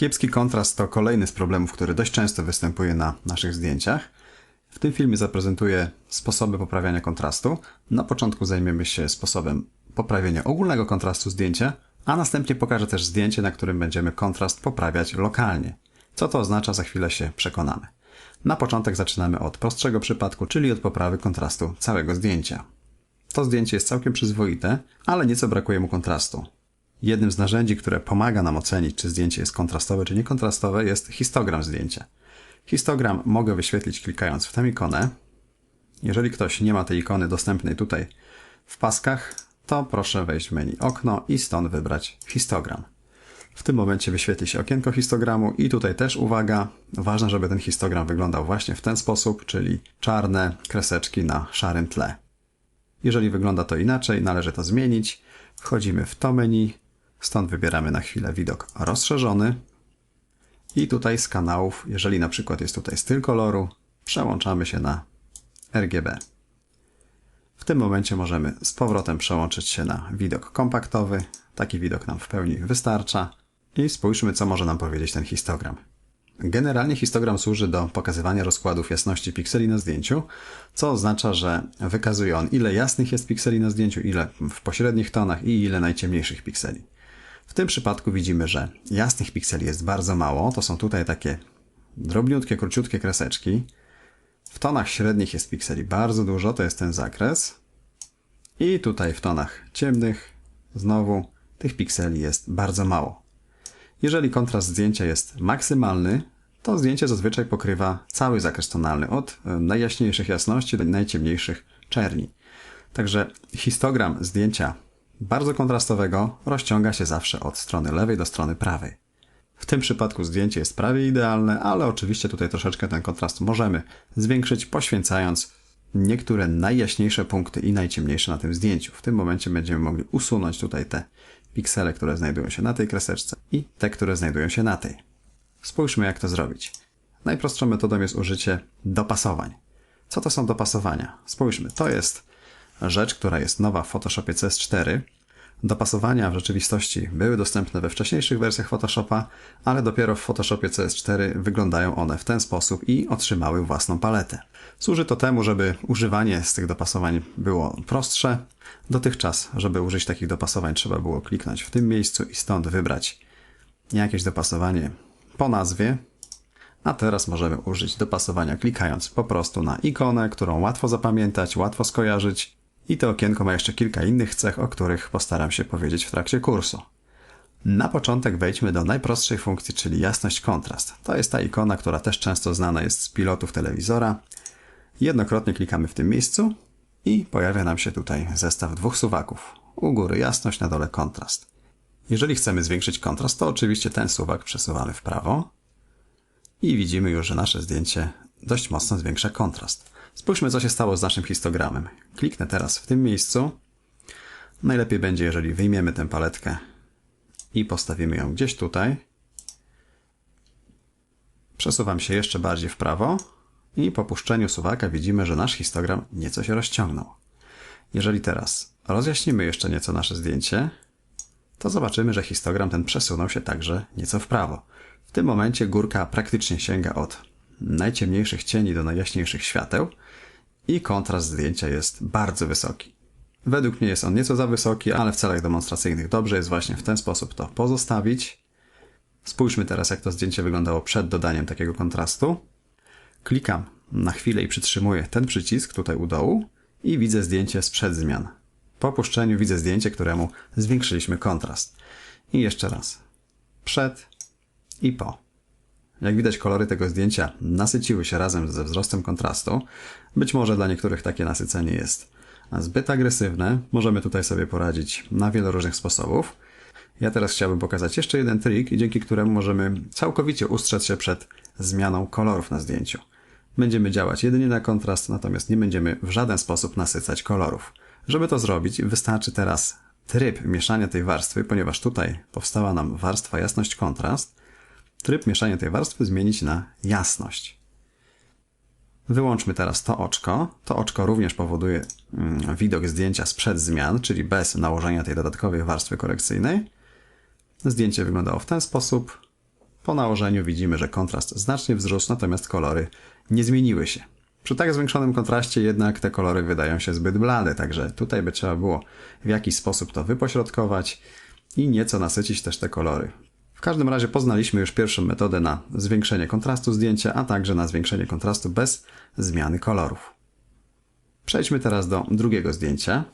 Kiepski kontrast to kolejny z problemów, który dość często występuje na naszych zdjęciach. W tym filmie zaprezentuję sposoby poprawiania kontrastu. Na początku zajmiemy się sposobem poprawienia ogólnego kontrastu zdjęcia, a następnie pokażę też zdjęcie, na którym będziemy kontrast poprawiać lokalnie. Co to oznacza, za chwilę się przekonamy. Na początek zaczynamy od prostszego przypadku, czyli od poprawy kontrastu całego zdjęcia. To zdjęcie jest całkiem przyzwoite, ale nieco brakuje mu kontrastu. Jednym z narzędzi, które pomaga nam ocenić, czy zdjęcie jest kontrastowe, czy niekontrastowe, jest histogram zdjęcia. Histogram mogę wyświetlić klikając w tę ikonę. Jeżeli ktoś nie ma tej ikony dostępnej tutaj w paskach, to proszę wejść w menu okno i stąd wybrać histogram. W tym momencie wyświetli się okienko histogramu i tutaj też uwaga, ważne, żeby ten histogram wyglądał właśnie w ten sposób, czyli czarne kreseczki na szarym tle. Jeżeli wygląda to inaczej, należy to zmienić. Wchodzimy w to menu, stąd wybieramy na chwilę widok rozszerzony i tutaj z kanałów, jeżeli na przykład jest tutaj styl koloru, przełączamy się na RGB. W tym momencie możemy z powrotem przełączyć się na widok kompaktowy. Taki widok nam w pełni wystarcza. I spójrzmy, co może nam powiedzieć ten histogram. Generalnie histogram służy do pokazywania rozkładów jasności pikseli na zdjęciu, co oznacza, że wykazuje on ile jasnych jest pikseli na zdjęciu, ile w pośrednich tonach i ile najciemniejszych pikseli. W tym przypadku widzimy, że jasnych pikseli jest bardzo mało, to są tutaj takie drobniutkie, króciutkie kreseczki. W tonach średnich jest pikseli bardzo dużo, to jest ten zakres. I tutaj w tonach ciemnych znowu tych pikseli jest bardzo mało. Jeżeli kontrast zdjęcia jest maksymalny, to zdjęcie zazwyczaj pokrywa cały zakres tonalny, od e, najjaśniejszych jasności do najciemniejszych czerni. Także histogram zdjęcia bardzo kontrastowego rozciąga się zawsze od strony lewej do strony prawej. W tym przypadku zdjęcie jest prawie idealne, ale oczywiście tutaj troszeczkę ten kontrast możemy zwiększyć, poświęcając niektóre najjaśniejsze punkty i najciemniejsze na tym zdjęciu. W tym momencie będziemy mogli usunąć tutaj te piksele, które znajdują się na tej kreseczce i te, które znajdują się na tej. Spójrzmy, jak to zrobić. Najprostszą metodą jest użycie dopasowań. Co to są dopasowania? Spójrzmy, to jest rzecz, która jest nowa w Photoshopie CS4. Dopasowania w rzeczywistości były dostępne we wcześniejszych wersjach Photoshopa, ale dopiero w Photoshopie CS4 wyglądają one w ten sposób i otrzymały własną paletę. Służy to temu, żeby używanie z tych dopasowań było prostsze. Dotychczas, żeby użyć takich dopasowań, trzeba było kliknąć w tym miejscu i stąd wybrać jakieś dopasowanie po nazwie. A teraz możemy użyć dopasowania klikając po prostu na ikonę, którą łatwo zapamiętać, łatwo skojarzyć. I to okienko ma jeszcze kilka innych cech, o których postaram się powiedzieć w trakcie kursu. Na początek wejdźmy do najprostszej funkcji, czyli jasność kontrast. To jest ta ikona, która też często znana jest z pilotów telewizora. Jednokrotnie klikamy w tym miejscu i pojawia nam się tutaj zestaw dwóch suwaków. U góry jasność, na dole kontrast. Jeżeli chcemy zwiększyć kontrast, to oczywiście ten suwak przesuwamy w prawo i widzimy już, że nasze zdjęcie dość mocno zwiększa kontrast. Spójrzmy, co się stało z naszym histogramem. Kliknę teraz w tym miejscu. Najlepiej będzie, jeżeli wyjmiemy tę paletkę i postawimy ją gdzieś tutaj. Przesuwam się jeszcze bardziej w prawo i po puszczeniu suwaka widzimy, że nasz histogram nieco się rozciągnął. Jeżeli teraz rozjaśnimy jeszcze nieco nasze zdjęcie, to zobaczymy, że histogram ten przesunął się także nieco w prawo. W tym momencie górka praktycznie sięga od najciemniejszych cieni do najjaśniejszych świateł i kontrast zdjęcia jest bardzo wysoki. Według mnie jest on nieco za wysoki, ale w celach demonstracyjnych dobrze jest właśnie w ten sposób to pozostawić. Spójrzmy teraz, jak to zdjęcie wyglądało przed dodaniem takiego kontrastu. Klikam na chwilę i przytrzymuję ten przycisk tutaj u dołu i widzę zdjęcie sprzed zmian. Po opuszczeniu widzę zdjęcie, któremu zwiększyliśmy kontrast. I jeszcze raz. Przed i po. Jak widać, kolory tego zdjęcia nasyciły się razem ze wzrostem kontrastu. Być może dla niektórych takie nasycenie jest zbyt agresywne. Możemy tutaj sobie poradzić na wiele różnych sposobów. Ja teraz chciałbym pokazać jeszcze jeden trik, dzięki któremu możemy całkowicie ustrzec się przed zmianą kolorów na zdjęciu. Będziemy działać jedynie na kontrast, natomiast nie będziemy w żaden sposób nasycać kolorów. Żeby to zrobić, wystarczy teraz tryb mieszania tej warstwy, ponieważ tutaj powstała nam warstwa jasność-kontrast, tryb mieszania tej warstwy zmienić na jasność. Wyłączmy teraz to oczko. To oczko również powoduje mm, widok zdjęcia sprzed zmian, czyli bez nałożenia tej dodatkowej warstwy korekcyjnej. Zdjęcie wyglądało w ten sposób. Po nałożeniu widzimy, że kontrast znacznie wzrósł, natomiast kolory nie zmieniły się. Przy tak zwiększonym kontraście jednak te kolory wydają się zbyt blade, także tutaj by trzeba było w jakiś sposób to wypośrodkować i nieco nasycić też te kolory. W każdym razie poznaliśmy już pierwszą metodę na zwiększenie kontrastu zdjęcia, a także na zwiększenie kontrastu bez zmiany kolorów. Przejdźmy teraz do drugiego zdjęcia.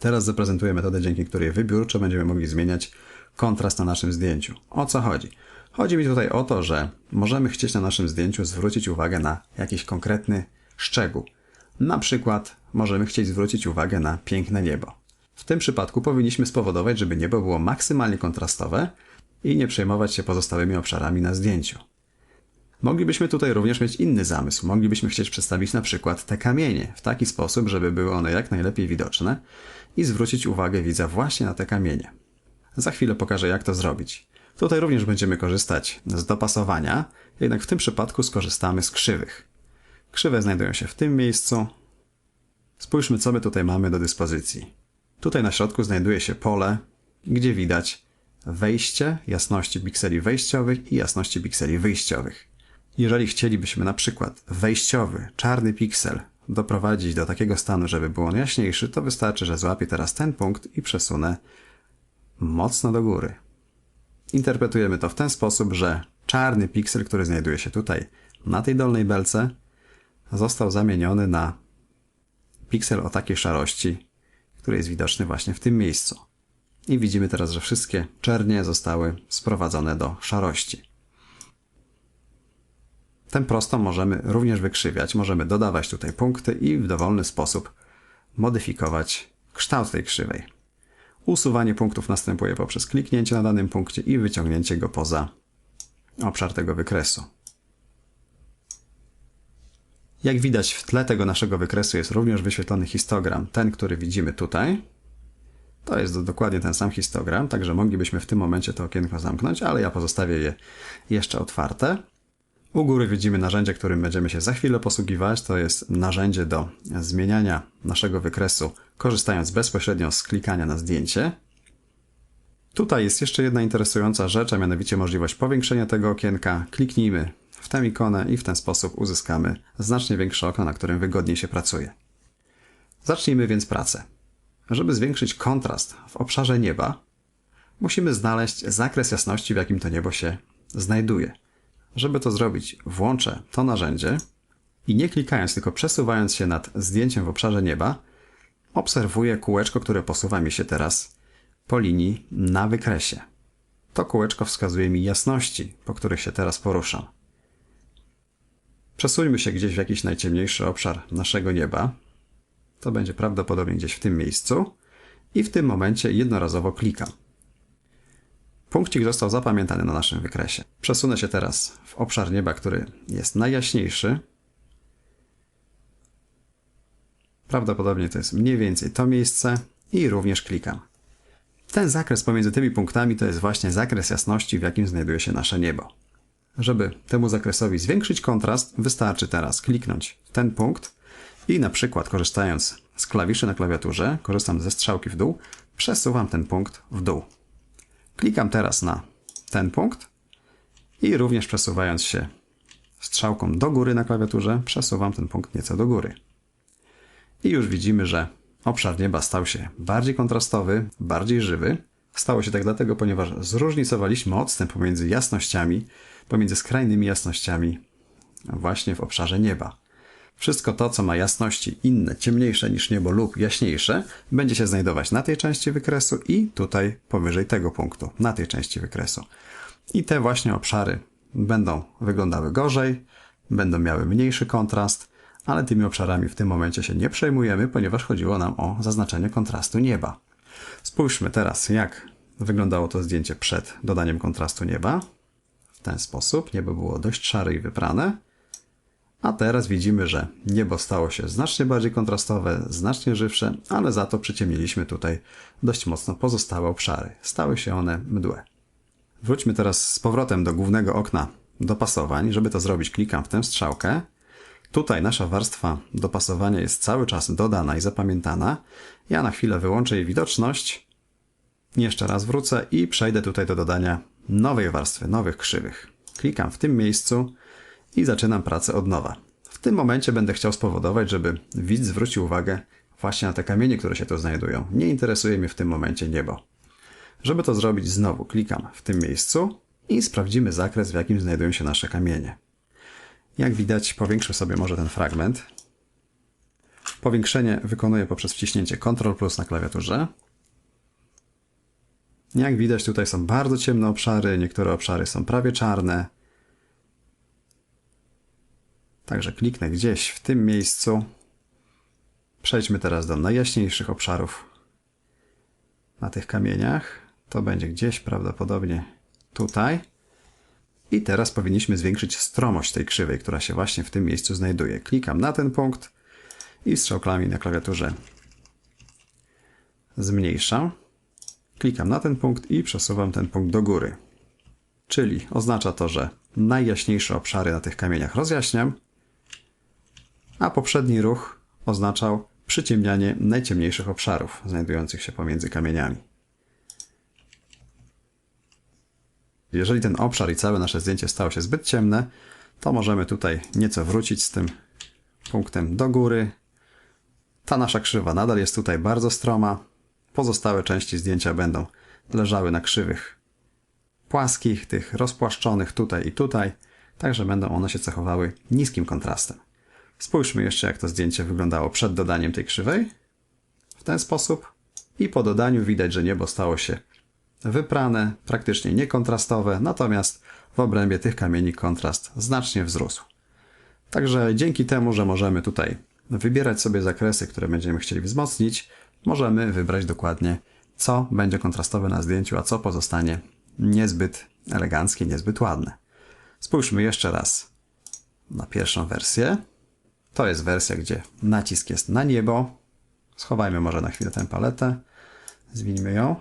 Teraz zaprezentuję metodę, dzięki której wybiórczo będziemy mogli zmieniać kontrast na naszym zdjęciu. O co chodzi? Chodzi mi tutaj o to, że możemy chcieć na naszym zdjęciu zwrócić uwagę na jakiś konkretny szczegół. Na przykład możemy chcieć zwrócić uwagę na piękne niebo. W tym przypadku powinniśmy spowodować, żeby niebo było maksymalnie kontrastowe i nie przejmować się pozostałymi obszarami na zdjęciu. Moglibyśmy tutaj również mieć inny zamysł. Moglibyśmy chcieć przedstawić na przykład te kamienie w taki sposób, żeby były one jak najlepiej widoczne i zwrócić uwagę widza właśnie na te kamienie. Za chwilę pokażę, jak to zrobić. Tutaj również będziemy korzystać z dopasowania, jednak w tym przypadku skorzystamy z krzywych. Krzywe znajdują się w tym miejscu. Spójrzmy, co my tutaj mamy do dyspozycji. Tutaj na środku znajduje się pole, gdzie widać wejście jasności pikseli wejściowych i jasności pikseli wyjściowych. Jeżeli chcielibyśmy na przykład wejściowy, czarny piksel doprowadzić do takiego stanu, żeby był on jaśniejszy, to wystarczy, że złapię teraz ten punkt i przesunę mocno do góry. Interpretujemy to w ten sposób, że czarny piksel, który znajduje się tutaj na tej dolnej belce, został zamieniony na piksel o takiej szarości, który jest widoczny właśnie w tym miejscu. I widzimy teraz, że wszystkie czernie zostały sprowadzone do szarości. Ten prostą możemy również wykrzywiać, możemy dodawać tutaj punkty i w dowolny sposób modyfikować kształt tej krzywej. Usuwanie punktów następuje poprzez kliknięcie na danym punkcie i wyciągnięcie go poza obszar tego wykresu. Jak widać w tle tego naszego wykresu jest również wyświetlony histogram, ten, który widzimy tutaj. To jest dokładnie ten sam histogram, także moglibyśmy w tym momencie to okienko zamknąć, ale ja pozostawię je jeszcze otwarte. U góry widzimy narzędzie, którym będziemy się za chwilę posługiwać. To jest narzędzie do zmieniania naszego wykresu, korzystając bezpośrednio z klikania na zdjęcie. Tutaj jest jeszcze jedna interesująca rzecz, a mianowicie możliwość powiększenia tego okienka. Kliknijmy w tę ikonę i w ten sposób uzyskamy znacznie większe okno, na którym wygodniej się pracuje. Zacznijmy więc pracę. Żeby zwiększyć kontrast w obszarze nieba, musimy znaleźć zakres jasności, w jakim to niebo się znajduje. Żeby to zrobić, włączę to narzędzie i nie klikając, tylko przesuwając się nad zdjęciem w obszarze nieba, obserwuję kółeczko, które posuwa mi się teraz po linii na wykresie. To kółeczko wskazuje mi jasności, po których się teraz poruszam. Przesuńmy się gdzieś w jakiś najciemniejszy obszar naszego nieba. To będzie prawdopodobnie gdzieś w tym miejscu. I w tym momencie jednorazowo klikam. Punkcik został zapamiętany na naszym wykresie. Przesunę się teraz w obszar nieba, który jest najjaśniejszy. Prawdopodobnie to jest mniej więcej to miejsce i również klikam. Ten zakres pomiędzy tymi punktami to jest właśnie zakres jasności, w jakim znajduje się nasze niebo. Żeby temu zakresowi zwiększyć kontrast, wystarczy teraz kliknąć w ten punkt i na przykład korzystając z klawiszy na klawiaturze, korzystam ze strzałki w dół, przesuwam ten punkt w dół. Klikam teraz na ten punkt i również przesuwając się strzałką do góry na klawiaturze, przesuwam ten punkt nieco do góry. I już widzimy, że obszar nieba stał się bardziej kontrastowy, bardziej żywy. Stało się tak dlatego, ponieważ zróżnicowaliśmy odstęp pomiędzy jasnościami, pomiędzy skrajnymi jasnościami właśnie w obszarze nieba. Wszystko to, co ma jasności inne, ciemniejsze niż niebo lub jaśniejsze, będzie się znajdować na tej części wykresu i tutaj powyżej tego punktu, na tej części wykresu. I te właśnie obszary będą wyglądały gorzej, będą miały mniejszy kontrast, ale tymi obszarami w tym momencie się nie przejmujemy, ponieważ chodziło nam o zaznaczenie kontrastu nieba. Spójrzmy teraz, jak wyglądało to zdjęcie przed dodaniem kontrastu nieba. W ten sposób niebo było dość szare i wyprane. A teraz widzimy, że niebo stało się znacznie bardziej kontrastowe, znacznie żywsze, ale za to przyciemniliśmy tutaj dość mocno pozostałe obszary. Stały się one mdłe. Wróćmy teraz z powrotem do głównego okna dopasowań. Żeby to zrobić, klikam w tę strzałkę. Tutaj nasza warstwa dopasowania jest cały czas dodana i zapamiętana. Ja na chwilę wyłączę jej widoczność. Jeszcze raz wrócę i przejdę tutaj do dodania nowej warstwy, nowych krzywych. Klikam w tym miejscu i zaczynam pracę od nowa. W tym momencie będę chciał spowodować, żeby widz zwrócił uwagę właśnie na te kamienie, które się tu znajdują. Nie interesuje mnie w tym momencie niebo. Żeby to zrobić, znowu klikam w tym miejscu i sprawdzimy zakres, w jakim znajdują się nasze kamienie. Jak widać, powiększę sobie może ten fragment. Powiększenie wykonuję poprzez wciśnięcie Ctrl plus na klawiaturze. Jak widać, tutaj są bardzo ciemne obszary, niektóre obszary są prawie czarne. Także kliknę gdzieś w tym miejscu. Przejdźmy teraz do najjaśniejszych obszarów na tych kamieniach. To będzie gdzieś prawdopodobnie tutaj. I teraz powinniśmy zwiększyć stromość tej krzywej, która się właśnie w tym miejscu znajduje. Klikam na ten punkt i strzałkami na klawiaturze zmniejszam. Klikam na ten punkt i przesuwam ten punkt do góry. Czyli oznacza to, że najjaśniejsze obszary na tych kamieniach rozjaśniam, a poprzedni ruch oznaczał przyciemnianie najciemniejszych obszarów znajdujących się pomiędzy kamieniami. Jeżeli ten obszar i całe nasze zdjęcie stało się zbyt ciemne, to możemy tutaj nieco wrócić z tym punktem do góry. Ta nasza krzywa nadal jest tutaj bardzo stroma. Pozostałe części zdjęcia będą leżały na krzywych płaskich, tych rozpłaszczonych tutaj i tutaj, także będą one się cechowały niskim kontrastem. Spójrzmy jeszcze, jak to zdjęcie wyglądało przed dodaniem tej krzywej. W ten sposób. I po dodaniu widać, że niebo stało się wyprane, praktycznie niekontrastowe, natomiast w obrębie tych kamieni kontrast znacznie wzrósł. Także dzięki temu, że możemy tutaj wybierać sobie zakresy, które będziemy chcieli wzmocnić, możemy wybrać dokładnie, co będzie kontrastowe na zdjęciu, a co pozostanie niezbyt eleganckie, niezbyt ładne. Spójrzmy jeszcze raz na pierwszą wersję. To jest wersja, gdzie nacisk jest na niebo. Schowajmy może na chwilę tę paletę. Zwinijmy ją.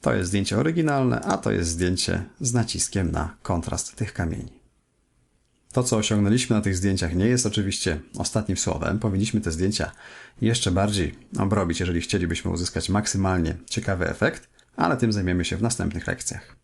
To jest zdjęcie oryginalne, a to jest zdjęcie z naciskiem na kontrast tych kamieni. To, co osiągnęliśmy na tych zdjęciach, nie jest oczywiście ostatnim słowem. Powinniśmy te zdjęcia jeszcze bardziej obrobić, jeżeli chcielibyśmy uzyskać maksymalnie ciekawy efekt, ale tym zajmiemy się w następnych lekcjach.